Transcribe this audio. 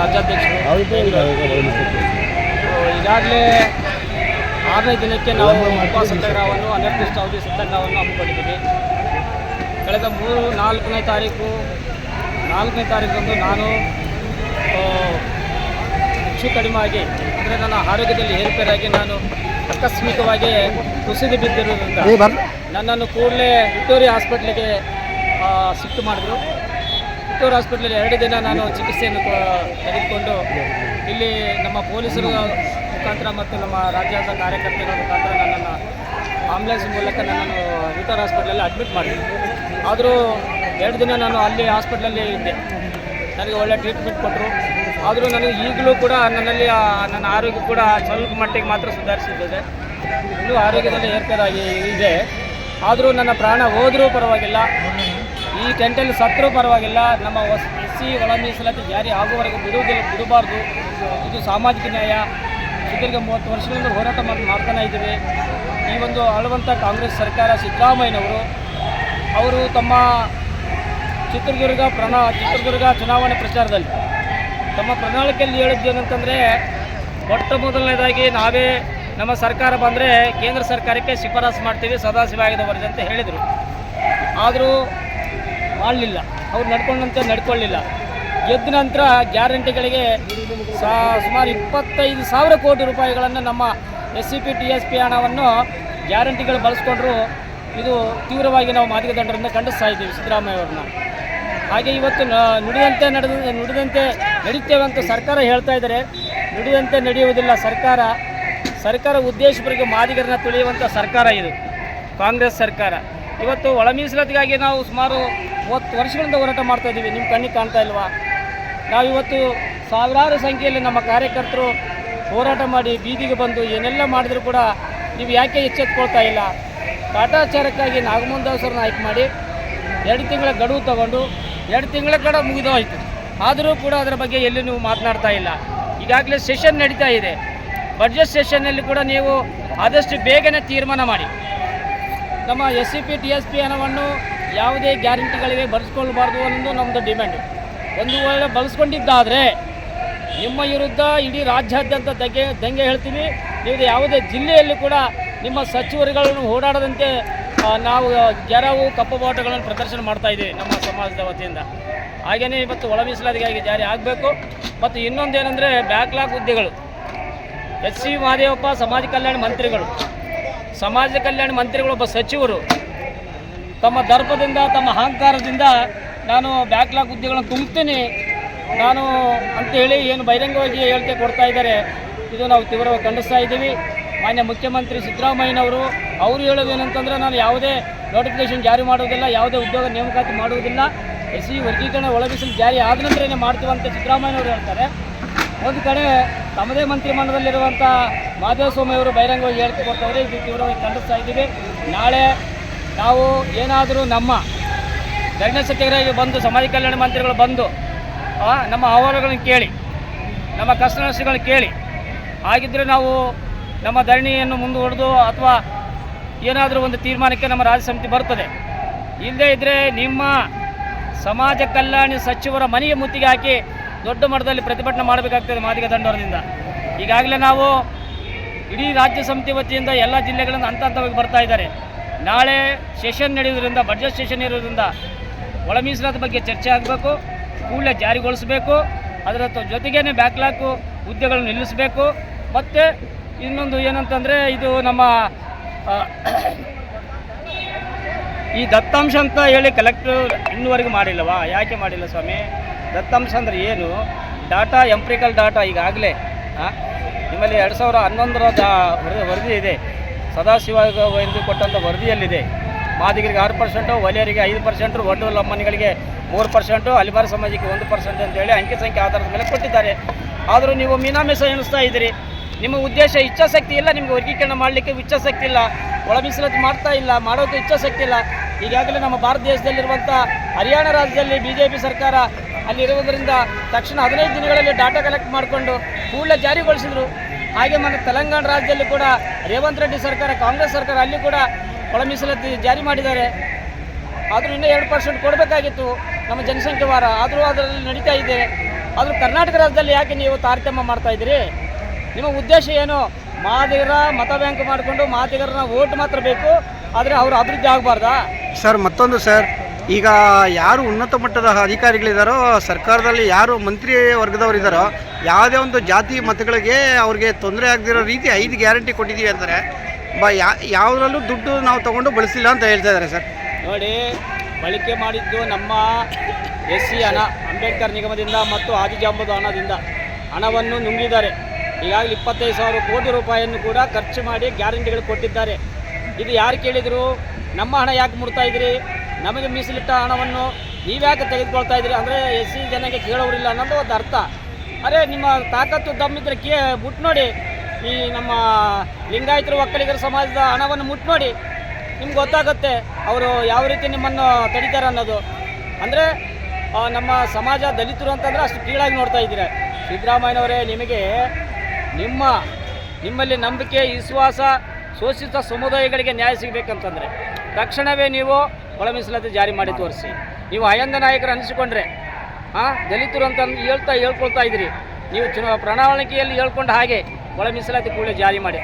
ರಾಜ್ಯಾಧ್ಯಕ್ಷ ರಾಜ್ಯಾಧ್ಯಕ್ಷರು. ಈಗಾಗಲೇ ಆರನೇ ದಿನಕ್ಕೆ ನಾವು ಉಪವಾಸ ಸತ್ಯಾಗ್ರಹವನ್ನು ಅನಿರ್ದಿಷ್ಟ ಅವಧಿ ಸತ್ಯಾಗ್ರಹವನ್ನು ಹಮ್ಮಿಕೊಂಡಿದ್ದೀವಿ. ಕಳೆದ ಮೂರು ನಾಲ್ಕನೇ ತಾರೀಕು ನಾಲ್ಕನೇ ತಾರೀಕಂದು ನಾನು ಹೆಚ್ಚು ಕಡಿಮೆ ಆಗಿ ಅಂದರೆ ನನ್ನ ಆರೋಗ್ಯದಲ್ಲಿ ಏರುಪೇರಾಗಿ ನಾನು ಆಕಸ್ಮಿಕವಾಗಿ ಕುಸಿದು ಬಿದ್ದಿರೋದ್ರಿಂದ ನನ್ನನ್ನು ಕೂಡಲೇ ವಿಕ್ಟೋರಿಯಾ ಹಾಸ್ಪಿಟ್ಲಿಗೆ ಶಿಫ್ಟ್ ಮಾಡಿದ್ರು. ವಿಕ್ಟೋರಿಯಾ ಹಾಸ್ಪಿಟ್ಲಲ್ಲಿ ಎರಡು ದಿನ ನಾನು ಚಿಕಿತ್ಸೆಯನ್ನು ತೆಗೆದುಕೊಂಡು ಇಲ್ಲಿ ನಮ್ಮ ಪೊಲೀಸರ ಮುಖಾಂತರ ಮತ್ತು ನಮ್ಮ ರಾಜ್ಯದ ಕಾರ್ಯಕರ್ತರ ಮುಖಾಂತರ ನನ್ನನ್ನು ಆಂಬ್ಯುಲೆನ್ಸ್ ಮೂಲಕ ನನ್ನನ್ನು ವಿಟರ್ ಹಾಸ್ಪಿಟ್ಲಲ್ಲಿ ಅಡ್ಮಿಟ್ ಮಾಡಿದ್ರು ಆದರೂ ಎರಡು ದಿನ ನಾನು ಅಲ್ಲಿ ಹಾಸ್ಪಿಟ್ಲಲ್ಲಿ ಇದ್ದೆ. ನನಗೆ ಒಳ್ಳೆ ಟ್ರೀಟ್ಮೆಂಟ್ ಕೊಟ್ಟರು. ಆದರೂ ನನಗೆ ಈಗಲೂ ಕೂಡ ನನ್ನಲ್ಲಿ ನನ್ನ ಆರೋಗ್ಯ ಕೂಡ ಸ್ವಲ್ಪ ಮಟ್ಟಿಗೆ ಮಾತ್ರ ಸುಧಾರಿಸಿದ್ದೇನೆ ಇನ್ನೂ ಆರೋಗ್ಯದಲ್ಲಿ ಏರ್ಪೇರಾಗಿ ಇದೆ. ಆದರೂ ನನ್ನ ಪ್ರಾಣ ಹೋದರೂ ಪರವಾಗಿಲ್ಲ. ಈ ಟೆಂಟಲ್ಲಿ ಸತ್ತರೂ ಪರವಾಗಿಲ್ಲ. ನಮ್ಮ ಎಸ್ ಸಿ ಒಳ ಮೀಸಲಾತಿ ಜಾರಿ ಆಗುವವರೆಗೆ ಬಿಡುವುದಿಲ್ಲ, ಬಿಡಬಾರ್ದು. ಇದು ಸಾಮಾಜಿಕ ನ್ಯಾಯ. ಸುದೀರ್ಘ ಮೂವತ್ತು ವರ್ಷಗಳಿಂದ ಹೋರಾಟ ಮಾಡಿ, ಮಾಡ್ತಾನೆ ಇದ್ದೀವಿ. ಈ ಒಂದು ಆಳುವಂಥ ಕಾಂಗ್ರೆಸ್ ಸರ್ಕಾರ ಸಿದ್ದರಾಮಯ್ಯನವರು, ಅವರು ತಮ್ಮ ಚಿತ್ರದುರ್ಗ ಪ್ರಣ, ಚಿತ್ರದುರ್ಗ ಚುನಾವಣೆ ಪ್ರಚಾರದಲ್ಲಿ ತಮ್ಮ ಪ್ರಣಾಳಿಕೆಯಲ್ಲಿ ಹೇಳಿದ್ದೇನಂತಂದರೆ ಮೊಟ್ಟ ಮೊದಲನೇದಾಗಿ ನಾವೇ ನಮ್ಮ ಸರ್ಕಾರ ಬಂದರೆ ಕೇಂದ್ರ ಸರ್ಕಾರಕ್ಕೆ ಶಿಫಾರಸು ಮಾಡ್ತೀವಿ, ಸದಾಶಿವ ಆಗಿದೆ ವರದಿ ಅಂತ ಹೇಳಿದರು. ಆದರೂ ಮಾಡಲಿಲ್ಲ. ಅವ್ರು ನಡ್ಕೊಂಡಂತೆ ನಡ್ಕೊಳ್ಳಿಲ್ಲ. ಗೆದ್ದ ನಂತರ ಗ್ಯಾರಂಟಿಗಳಿಗೆ ಸುಮಾರು ಇಪ್ಪತ್ತೈದು ಸಾವಿರ ಕೋಟಿ ರೂಪಾಯಿಗಳನ್ನು ನಮ್ಮ S C P T S P ಹಣವನ್ನು ಗ್ಯಾರಂಟಿಗಳು ಬಳಸ್ಕೊಂಡ್ರು. ಇದು ತೀವ್ರವಾಗಿ ನಾವು ಮಾದಿಗೆ ದಂಡರಿಂದ ಖಂಡಿಸ್ತಾ ಇದ್ದೀವಿ ಸಿದ್ದರಾಮಯ್ಯ ಅವ್ರನ್ನ. ಹಾಗೆ ಇವತ್ತು ನುಡಿದಂತೆ ನಡೆದ ನುಡಿದಂತೆ ನಡೀತೇವೆ ಅಂತ ಸರ್ಕಾರ ಹೇಳ್ತಾ ಇದ್ದಾರೆ. ನುಡಿದಂತೆ ನಡೆಯುವುದಿಲ್ಲ ಸರ್ಕಾರ. ಸರ್ಕಾರ ಉದ್ದೇಶಪರಿಗೆ ಮಾದಿಗರನ್ನ ತುಳಿಯುವಂಥ ಸರ್ಕಾರ ಇದು. ಕಾಂಗ್ರೆಸ್ ಸರ್ಕಾರ. ಇವತ್ತು ಒಳ ಮೀಸಲಾತಿಗಾಗಿ ನಾವು ಸುಮಾರು ಮೂವತ್ತು ವರ್ಷಗಳಿಂದ ಹೋರಾಟ ಮಾಡ್ತಾ ಇದ್ದೀವಿ. ನಿಮ್ಮ ಕಣ್ಣಿಗೆ ಕಾಣ್ತಾ ಇಲ್ವಾ? ನಾವಿವತ್ತು ಸಾವಿರಾರು ಸಂಖ್ಯೆಯಲ್ಲಿ ನಮ್ಮ ಕಾರ್ಯಕರ್ತರು ಹೋರಾಟ ಮಾಡಿ ಬೀದಿಗೆ ಬಂದು ಏನೆಲ್ಲ ಮಾಡಿದ್ರು ಕೂಡ ನೀವು ಯಾಕೆ ಎಚ್ಚೆತ್ಕೊಳ್ತಾ ಇಲ್ಲ? ಕಾಟಾಚಾರಕ್ಕಾಗಿ ನಾಗಮಂದಾಸರನ್ನ ಆಯ್ಕೆ ಮಾಡಿ ಎರಡು ತಿಂಗಳ ಗಡುವು ತಗೊಂಡು ಎರಡು ತಿಂಗಳ ಕಡೆ ಮುಗಿದು ಹೋಯ್ತು. ಆದರೂ ಕೂಡ ಅದರ ಬಗ್ಗೆ ಎಲ್ಲಿ ನೀವು ಮಾತನಾಡ್ತಾ ಇಲ್ಲ. ಈಗಾಗಲೇ ಸೆಷನ್ ನಡೀತಾ ಇದೆ. ಬಡ್ಜೆಟ್ ಸೆಷನ್ನಲ್ಲಿ ಕೂಡ ನೀವು ಆದಷ್ಟು ಬೇಗನೆ ತೀರ್ಮಾನ ಮಾಡಿ. ನಮ್ಮ S C P T S P ಹಣವನ್ನು ಯಾವುದೇ ಗ್ಯಾರಂಟಿಗಳಿಗೆ ಬಳಸ್ಕೊಳ್ಬಾರ್ದು ಅನ್ನೋದು ನಮ್ಮದು ಡಿಮ್ಯಾಂಡ್. ಒಂದು ವೇಳೆ ಬಳಸ್ಕೊಂಡಿದ್ದಾದರೆ ನಿಮ್ಮ ವಿರುದ್ಧ ಇಡೀ ರಾಜ್ಯಾದ್ಯಂತ ದಂಗೆ ದಂಗೆ ಹೇಳ್ತೀವಿ ನೀವು ಯಾವುದೇ ಜಿಲ್ಲೆಯಲ್ಲಿ ಕೂಡ ನಿಮ್ಮ ಸಚಿವರುಗಳನ್ನು ಓಡಾಡದಂತೆ ನಾವು ಗೆರವು ಕಪ್ಪು ಬಾಟಗಳನ್ನು ಪ್ರದರ್ಶನ ಮಾಡ್ತಾ ಇದ್ದೀವಿ ನಮ್ಮ ಸಮಾಜದ ವತಿಯಿಂದ. ಹಾಗೆಯೇ ಇವತ್ತು ಒಳ ಮೀಸಲಾತಿಗಾಗಿ ಜಾರಿ ಆಗಬೇಕು. ಮತ್ತು ಇನ್ನೊಂದೇನೆಂದರೆ ಬ್ಯಾಕ್ಲಾಗ್ ಹುದ್ದೆಗಳು. ಎಚ್ ಸಿ ಮಹದೇವಪ್ಪ ಸಮಾಜ ಕಲ್ಯಾಣ ಮಂತ್ರಿಗಳು. ಸಮಾಜ ಕಲ್ಯಾಣ ಮಂತ್ರಿಗಳು ಒಬ್ಬ ಸಚಿವರು ತಮ್ಮ ದರ್ಪದಿಂದ, ತಮ್ಮ ಅಹಂಕಾರದಿಂದ ನಾನು ಬ್ಯಾಕ್ಲಾಗ್ ಹುದ್ದೆಗಳನ್ನು ತುಂಬ್ತೀನಿ. ನಾನು ಅಂತ ಹೇಳಿ ಏನು ಬಹಿರಂಗವಾಗಿ ಹೇಳಿಕೆ ಕೊಡ್ತಾ ಇದ್ದಾರೆ, ಇದು ನಾವು ತೀವ್ರವಾಗಿ ಖಂಡಿಸ್ತಾ ಇದ್ದೀವಿ. ಮಾನ್ಯ ಮುಖ್ಯಮಂತ್ರಿ ಸಿದ್ದರಾಮಯ್ಯನವರು, ಅವರು ಹೇಳೋದು ಏನಂತಂದರೆ ನಾನು ಯಾವುದೇ ನೋಟಿಫಿಕೇಶನ್ ಜಾರಿ ಮಾಡೋದಿಲ್ಲ, ಯಾವುದೇ ಉದ್ಯೋಗ ನೇಮಕಾತಿ ಮಾಡುವುದಿಲ್ಲ. ಎಸ್ ಸಿ ವರ್ಗೀಕರಣ ಒಳಗಿಸಲು ಜಾರಿ ಆದ ನಂತರನೇ ಮಾಡ್ತೀವಿ ಅಂತ ಸಿದ್ದರಾಮಯ್ಯನವರು ಹೇಳ್ತಾರೆ. ಒಂದು ಕಡೆ ತಮ್ಮದೇ ಮಂತ್ರಿಮಂಡಲದಲ್ಲಿರುವಂಥ ಮಾಧವಸ್ವಾಮಿ ಅವರು ಬಹಿರಂಗವಾಗಿ ಹೇಳಿಕೆ ಕೊಡ್ತಾರೆ ಇದು ತೀವ್ರವಾಗಿ ಖಂಡಿಸ್ತಾ ಇದ್ದೀವಿ. ನಾಳೆ ನಾವು ಏನಾದರೂ ನಮ್ಮ ಧರಣಿ ಸಚಿವರಾಗಿ ಬಂದು ಸಮಾಜ ಕಲ್ಯಾಣ ಮಂತ್ರಿಗಳು ಬಂದು ನಮ್ಮ ಅಹವಾಲುಗಳನ್ನು ಕೇಳಿ, ನಮ್ಮ ಕಷ್ಟ ಕೇಳಿ ಹಾಗಿದ್ದರೆ ನಾವು ನಮ್ಮ ಧರಣಿಯನ್ನು ಮುಂದುವರೆದು ಅಥವಾ ಏನಾದರೂ ಒಂದು ತೀರ್ಮಾನಕ್ಕೆ ನಮ್ಮ ರಾಜ್ಯ ಸಮಿತಿ ಬರ್ತದೆ ಇಲ್ಲದೇ ಇದ್ದರೆ ನಿಮ್ಮ ಸಮಾಜ ಕಲ್ಯಾಣ ಸಚಿವರ ಮನೆಗೆ ಮುತ್ತಿಗೆ ಹಾಕಿ ದೊಡ್ಡ ಮಟ್ಟದಲ್ಲಿ ಪ್ರತಿಭಟನೆ ಮಾಡಬೇಕಾಗ್ತದೆ ಮಾದಿಗ ದಂಡೋರದಿಂದ ಈಗಾಗಲೇ ನಾವು ಇಡೀ ರಾಜ್ಯ ಸಮಿತಿ ವತಿಯಿಂದ ಎಲ್ಲ ಜಿಲ್ಲೆಗಳನ್ನು ಹಂತ ಹಂತವಾಗಿ ಬರ್ತಾ ಇದ್ದಾರೆ. ನಾಳೆ ಸೆಷನ್ ನಡೆಯೋದ್ರಿಂದ ಬಡ್ಜೆಟ್ ಸೆಷನ್ ಇರೋದ್ರಿಂದ ಒಳ ಮೀಸಲಾತಿ ಬಗ್ಗೆ ಚರ್ಚೆ ಆಗಬೇಕು, ಕೂಡಲೇ ಜಾರಿಗೊಳಿಸಬೇಕು, ಅದರ ಜೊತೆಗೇನೆ ಬ್ಯಾಕ್ಲಾಕು ಹುದ್ದೆಗಳನ್ನು ನಿಲ್ಲಿಸಬೇಕು. ಮತ್ತು ಇನ್ನೊಂದು ಏನಂತಂದರೆ, ಇದು ನಮ್ಮ ಈ ದತ್ತಾಂಶ ಅಂತ ಹೇಳಿ ಕಲೆಕ್ಟರ್ ಇನ್ನುವರೆಗೂ ಮಾಡಿಲ್ಲವಾ? ಯಾಕೆ ಮಾಡಿಲ್ಲ ಸ್ವಾಮಿ? ದತ್ತಾಂಶ ಅಂದರೆ ಏನು? ಡಾಟಾ ಎಂಪ್ರಿಕಲ್ ಡಾಟಾ ಈಗಾಗಲೇ ನಿಮ್ಮಲ್ಲಿ ಎರಡು ಸಾವಿರ ಹನ್ನೊಂದರ ವರದಿ ಇದೆ ಸದಾಶಿವ ಎಂದು ಕೊಟ್ಟಂಥ ವರದಿಯಲ್ಲಿದೆ. ಮಾದಿಗರಿಗೆ ಆರು ಪರ್ಸೆಂಟು ಒಲೆಯರಿಗೆ ಐದು ಪರ್ಸೆಂಟು ಒಡ್ಡು ಲಮ್ಮನಿಗಳಿಗೆ ಮೂರು ಪರ್ಸೆಂಟು, ಅಲಿಬಾರ ಸಮಾಜಕ್ಕೆ ಒಂದು ಪರ್ಸೆಂಟ್ ಅಂತೇಳಿ ಅಂಕಿ ಸಂಖ್ಯೆ ಆಧಾರದ ಮೇಲೆ ಕೊಟ್ಟಿದ್ದಾರೆ. ಆದರೂ ನೀವು ಮೀನಾಮೇಷ ಎಣಿಸ್ತಾ ಇದ್ದೀರಿ. ನಿಮ್ಮ ಉದ್ದೇಶ ಇಚ್ಛಾಶಕ್ತಿ ಇಲ್ಲ, ನಿಮಗೆ ವರ್ಗೀಕರಣ ಮಾಡಲಿಕ್ಕೆ ಇಚ್ಛಾಶಕ್ತಿ ಇಲ್ಲ ಒಳ ಮೀಸಲಾತಿ ಮಾಡ್ತಾ ಇಲ್ಲ ಮಾಡೋಕ್ಕೆ ಇಚ್ಛಾಶಕ್ತಿ ಇಲ್ಲ. ಈಗಾಗಲೇ ನಮ್ಮ ಭಾರತ ದೇಶದಲ್ಲಿರುವಂಥ ಹರಿಯಾಣ ರಾಜ್ಯದಲ್ಲಿ ಬಿ ಜೆ ಪಿ ಸರ್ಕಾರ ಅಲ್ಲಿರುವುದರಿಂದ ತಕ್ಷಣ ಹದಿನೈದು ದಿನಗಳಲ್ಲಿ ಡಾಟಾ ಕಲೆಕ್ಟ್ ಮಾಡಿಕೊಂಡು ಕೂಡಲೇ ಜಾರಿಗೊಳಿಸಿದರು. ಹಾಗೆ మన ತೆಲಂಗಾಣ ರಾಜ್ಯದಲ್ಲಿ ಕೂಡ ರೇವಂತ್ ರೆಡ್ಡಿ ಸರ್ಕಾರ, ಕಾಂಗ್ರೆಸ್ ಸರ್ಕಾರ ಅಲ್ಲಿ ಕೂಡ ಒಳ ಮೀಸಲಾತಿ ಜಾರಿ ಮಾಡಿದ್ದಾರೆ. ಆದರೂ ಇನ್ನೂ ಎರಡು ಪರ್ಸೆಂಟ್ ಕೊಡಬೇಕಾಗಿತ್ತು ನಮ್ಮ ಜನಸಂಖ್ಯೆ ವಾರ. ಆದರೂ ಅದರಲ್ಲಿ ನಡೀತಾ ಇದೆ. ಆದರೂ ಕರ್ನಾಟಕ ರಾಜ್ಯದಲ್ಲಿ ಯಾಕೆ ನೀವು ತಾರತಮ್ಯ ಮಾಡ್ತಾ ಇದ್ದೀರಿ? ನಿಮ್ಮ ಉದ್ದೇಶ ಏನು? ಮಾದಿಗರ ಮತ ಬ್ಯಾಂಕ್ ಮಾಡಿಕೊಂಡು ಮಾದಿಗರನ್ನ ಓಟ್ ಮಾತ್ರ ಬೇಕು, ಆದರೆ ಅವರು ಅಭಿವೃದ್ಧಿ ಆಗಬಾರ್ದಾ? ಸರ್, ಮತ್ತೊಂದು ಸರ್. ಈಗ ಯಾರು ಉನ್ನತ ಮಟ್ಟದ ಅಧಿಕಾರಿಗಳಿದ್ದಾರೋ ಸರ್ಕಾರದಲ್ಲಿ ಯಾರು ಮಂತ್ರಿ ವರ್ಗದವರಿದ್ದಾರೋ ಯಾವುದೇ ಒಂದು ಜಾತಿ ಮತಗಳಿಗೆ ಅವ್ರಿಗೆ ತೊಂದರೆ ಆಗದಿರೋ ರೀತಿ ಐದು ಗ್ಯಾರಂಟಿ ಕೊಟ್ಟಿದ್ದೀವಿ ಅಂತಾರೆ. ಬ, ಯಾ, ಯಾವುದ್ರಲ್ಲೂ ದುಡ್ಡು ನಾವು ತಗೊಂಡು ಬಳಸಿಲ್ಲ ಅಂತ ಹೇಳ್ತಾ ಇದ್ದಾರೆ ಸರ್. ನೋಡಿ ಬಳಕೆ ಮಾಡಿದ್ದು ನಮ್ಮ ಎಸ್ ಸಿ ಹಣ ಅಂಬೇಡ್ಕರ್ ನಿಗಮದಿಂದ ಮತ್ತು ಆದಿಜಾಂಬದ ಹಣದಿಂದ ಹಣವನ್ನು ನುಂಗಿದ್ದಾರೆ. ಈಗಾಗಲೇ ಇಪ್ಪತ್ತೈದು ಸಾವಿರ ಕೋಟಿ ರೂಪಾಯಿಯನ್ನು ಕೂಡ ಖರ್ಚು ಮಾಡಿ ಗ್ಯಾರಂಟಿಗಳು ಕೊಟ್ಟಿದ್ದಾರೆ. ಇದು ಯಾರು ಕೇಳಿದರು, ನಮ್ಮ ಹಣ ಯಾಕೆ ಮುಡ್ತಾ ಇದ್ದೀರಿ ನಮಗೆ ಮೀಸಲಿಟ್ಟ ಹಣವನ್ನು ನೀವ್ಯಾಕೆ ತೆಗೆದುಕೊಳ್ತಾ ಇದ್ದೀರಿ? ಅಂದರೆ ಎಸ್ ಸಿ ಜನಕ್ಕೆ ಕೇಳೋರಿಲ್ಲ ಅನ್ನೋದು ಒಂದು ಅರ್ಥ. ಅರೆ, ನಿಮ್ಮ ತಾಕತ್ತು ದಮ್ಮಿದ್ರೆ ಕೇ ಮುಟ್ಟು ನೋಡಿ ಈ ನಮ್ಮ ಲಿಂಗಾಯತರು ಒಕ್ಕಲಿಗರ ಸಮಾಜದ ಹಣವನ್ನು ಮುಟ್ಟು ನೋಡಿ ನಿಮ್ಗೆ ಗೊತ್ತಾಗುತ್ತೆ ಅವರು ಯಾವ ರೀತಿ ನಿಮ್ಮನ್ನು ತಡಿತಾರೆ ಅನ್ನೋದು. ಅಂದರೆ ನಮ್ಮ ಸಮಾಜ ದಲಿತರು ಅಂತಂದರೆ ಅಷ್ಟು ಕೀಳಾಗಿ ನೋಡ್ತಾ ಇದ್ದೀರ. ಸಿದ್ದರಾಮಯ್ಯನವರೇ, ನಿಮಗೆ ನಿಮ್ಮ, ನಿಮ್ಮಲ್ಲಿ ನಂಬಿಕೆ, ವಿಶ್ವಾಸ, ಶೋಷಿತ ಸಮುದಾಯಗಳಿಗೆ ನ್ಯಾಯ ಸಿಗಬೇಕಂತಂದರೆ. ತಕ್ಷಣವೇ ನೀವು ಒಳ ಮೀಸಲಾತಿ ಜಾರಿ ಮಾಡಿ ತೋರಿಸಿ. ನೀವು ಅಯಂದ ನಾಯಕರು ಅನಿಸಿಕೊಂಡ್ರೆ ಹಾಂ ದಲಿತರು ಅಂತ ಹೇಳ್ತಾ ಹೇಳ್ಕೊಳ್ತಾ ಇದ್ರಿ ನೀವು ಚುನಾ ಪ್ರಣಾಳಿಕೆಯಲ್ಲಿ ಹೇಳ್ಕೊಂಡು ಹಾಗೆ ಒಳ ಮೀಸಲಾತಿ ಕೂಡಲೇ ಜಾರಿ ಮಾಡಿ.